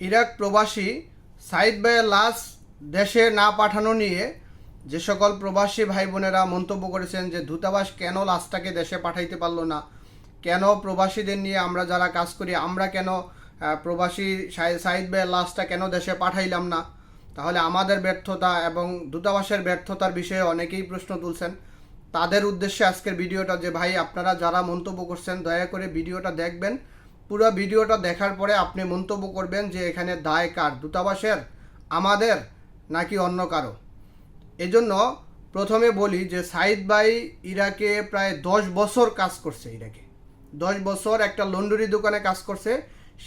Iraq প্রবাসী সাইদ ভাইয়ের লাশ দেশে না পাঠানো নিয়ে যে সকল প্রবাসী ভাই বোনেরা মন্তব্য করেছেন যে দূতাবাস কেন লাশটাকে দেশে পাঠাইতে পারল না, কেন প্রবাসীদের নিয়ে আমরা যারা কাজ করি, আমরা কেন প্রবাসী সাই- সাইদ ভাইয়ের লাশটা কেন দেশে পাঠাইলাম না? তাহলে আমাদের ব্যর্থতা এবং দূতাবাসের ব্যর্থতার বিষয়ে অনেকেই প্রশ্ন তুলছেন। তাদের উদ্দেশ্যে আজকের ভিডিওটা যে ভাই, আপনারা যারা মন্তব্য করছেন, দয়া করে ভিডিওটা দেখবেন। পুরো ভিডিওটা দেখার পরে আপনি মন্তব্য করবেন যে এখানে দায় কার? দূতাবাসের, আমাদের, নাকি অন্য কারও? এজন্য প্রথমে বলি যে সাইদ ভাই ইরাকে প্রায় দশ বছর কাজ করছে ইরাকে। দশ বছর একটা লন্ডরি দোকানে কাজ করছে,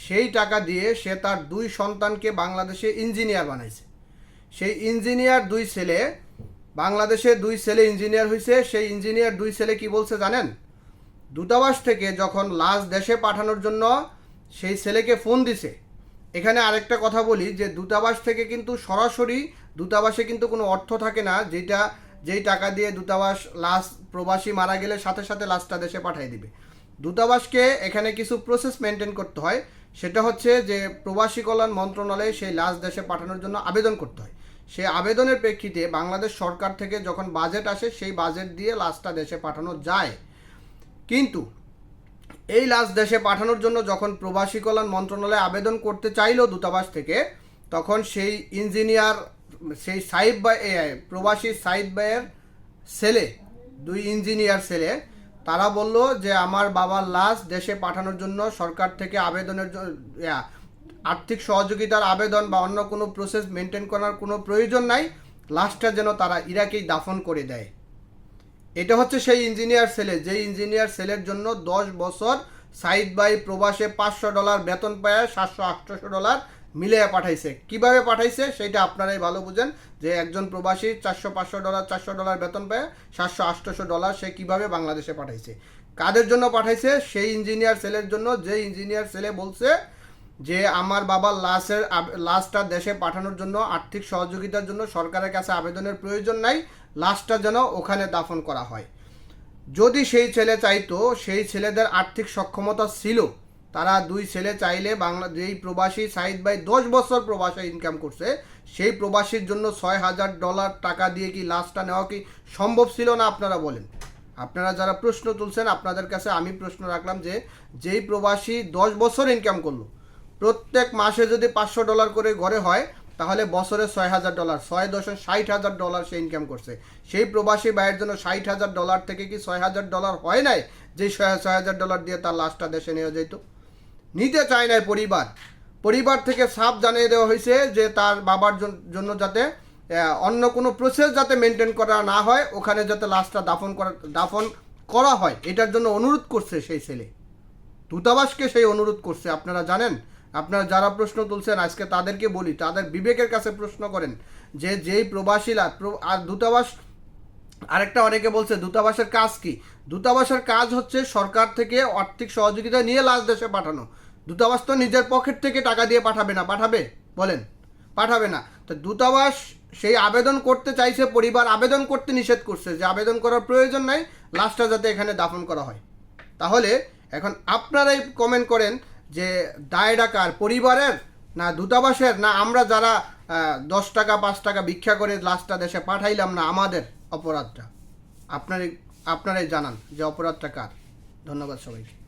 সেই টাকা দিয়ে সে তার দুই সন্তানকে বাংলাদেশে ইঞ্জিনিয়ার বানাইছে। সেই ইঞ্জিনিয়ার দুই ছেলে, বাংলাদেশে দুই ছেলে ইঞ্জিনিয়ার হয়েছে সেই ইঞ্জিনিয়ার দুই ছেলে কি বলছে জানেন? দূতাবাস থেকে যখন লাশ দেশে পাঠানোর জন্য সেই ছেলেকে ফোন দিছে, এখানে আরেকটা কথা বলি যে দূতাবাস থেকে কিন্তু সরাসরি দূতাবাসে কিন্তু কোনো অর্থ থাকে না, যেটা, যেই টাকা দিয়ে দূতাবাস লাশ প্রবাসী মারা গেলে সাথে সাথে লাশটা দেশে পাঠিয়ে দিবে। দূতাবাসকে এখানে কিছু প্রসেস মেনটেন করতে হয়, সেটা হচ্ছে যে প্রবাসী কল্যাণ মন্ত্রণালয়ে সেই লাশ দেশে পাঠানোর জন্য আবেদন করতে হয়। সেই আবেদনের প্রেক্ষিতে বাংলাদেশ সরকার থেকে যখন বাজেট আসে, সেই বাজেট দিয়ে লাশটা দেশে পাঠানো যায়। কিন্তু এই লাশ দেশে পাঠানোর জন্য যখন প্রবাসী কল্যাণ মন্ত্রণালয়ে আবেদন করতে চাইলো দূতাবাস থেকে তখন সেই ইঞ্জিনিয়ার সেই সাইব এ, প্রবাসী সাইদ ভাইয়ের ছেলে দুই ইঞ্জিনিয়ার ছেলে তারা বলল যে আমার বাবার লাশ দেশে পাঠানোর জন্য সরকার থেকে আবেদনের আর্থিক সহযোগিতার আবেদন বা অন্য কোনো প্রসেস মেনটেন করার কোনো প্রয়োজন নাই। লাশটা যেন তারা ইরাকেই দাফন করে দেয়। এটা হচ্ছে সেই ইঞ্জিনিয়ার ছেলে যে ইঞ্জিনিয়ার ছেলের জন্য দশ বছর সাইদ বাই প্রবাসে পাঁচশো ডলার বেতন পায় সাতশো আটশোশো ডলার মিলিয়ে পাঠাইছে। কীভাবে পাঠাইছে সেটা আপনারাই ভালো বুঝেন। যে একজন প্রবাসী চারশো, পাঁচশো ডলার চারশো ডলার বেতন পায়, সাতশো আটশোশো ডলার সে কীভাবে বাংলাদেশে পাঠাইছে? কাদের জন্য পাঠাইছে? সেই ইঞ্জিনিয়ার ছেলের জন্য। যে ইঞ্জিনিয়ার ছেলে বলছে যে আমার বাবার লাশের লাশটা দেশে পাঠানোর জন্য আর্থিক সহযোগিতার জন্য সরকারের কাছে আবেদনের প্রয়োজন নাই, লাশটা যেন ওখানে দাফন করা হয়। যদি সেই ছেলে চাইতো, সেই ছেলেদের আর্থিক সক্ষমতা ছিল, তারা দুই ছেলে চাইলে বাংলা যেই প্রবাসী সাইদ ভাই দশ বছর প্রবাসে ইনকাম করছে, সেই প্রবাসীর জন্য ছয় হাজার ডলার টাকা দিয়ে কি লাশটা নেওয়া কি সম্ভব ছিল না, আপনারা বলেন। আপনারা যারা প্রশ্ন তুলছেন, আপনাদের কাছে আমি প্রশ্ন রাখলাম যে, যেই প্রবাসী দশ বছর ইনকাম করল প্রত্যেক মাসে যদি পাঁচশো ডলার করে ঘরে হয়, তাহলে বছরে ছয় হাজার ডলার, ছয় দশক ষাট হাজার ডলার সে ইনকাম করছে। সেই প্রবাসী ব্যয়ের জন্য ষাট হাজার ডলার থেকে কি ছয় হাজার ডলার হয় নাই? যে ছয় ছয় হাজার ডলার দিয়ে তার লাশটা দেশে নেওয়া যেত? নিতে চায় নাই পরিবার। পরিবার থেকে সাপ জানিয়ে দেওয়া হয়েছে যে তার বাবার জন্য যাতে অন্য কোনো প্রসেস যাতে মেনটেন করা না হয়, ওখানে যাতে লাশটা দাফন করা দাফন করা হয়, এটার জন্য অনুরোধ করছে সেই ছেলে। দূতাবাসকে সেই অনুরোধ করছে, আপনারা জানেন? আপনারা যারা প্রশ্ন তুলছেন, আজকে তাদেরকে বলি, তাদের বিবেকের কাছে প্রশ্ন করেন যে, যেই প্রবাসীরা আর দূতাবাস, আরেকটা অনেকে বলছে, দূতাবাসের কাজ কি? দূতাবাসের কাজ হচ্ছে সরকার থেকে আর্থিক সহযোগিতা নিয়ে লাশ দেশে পাঠানো। দূতাবাস তো নিজের পকেট থেকে টাকা দিয়ে পাঠাবে না, পাঠাবে? বলেন, পাঠাবে না। তো দূতাবাস সেই আবেদন করতে চাইছে, পরিবার আবেদন করতে নিষেধ করছে, যে আবেদন করার প্রয়োজন নাই, লাশটা যাতে এখানে দাফন করা হয়। তাহলে এখন আপনারাই কমেন্ট করেন যে দায় ডাকার পরিবারের না দূতাবাসের, না আমরা যারা দশ টাকা, পাঁচ টাকা ভিক্ষা করে লাশটা দেশে পাঠাইলাম না আমাদের অপরাধটা? আপনারই, আপনারাই জানান যে অপরাধটা কার। ধন্যবাদ সবাইকে।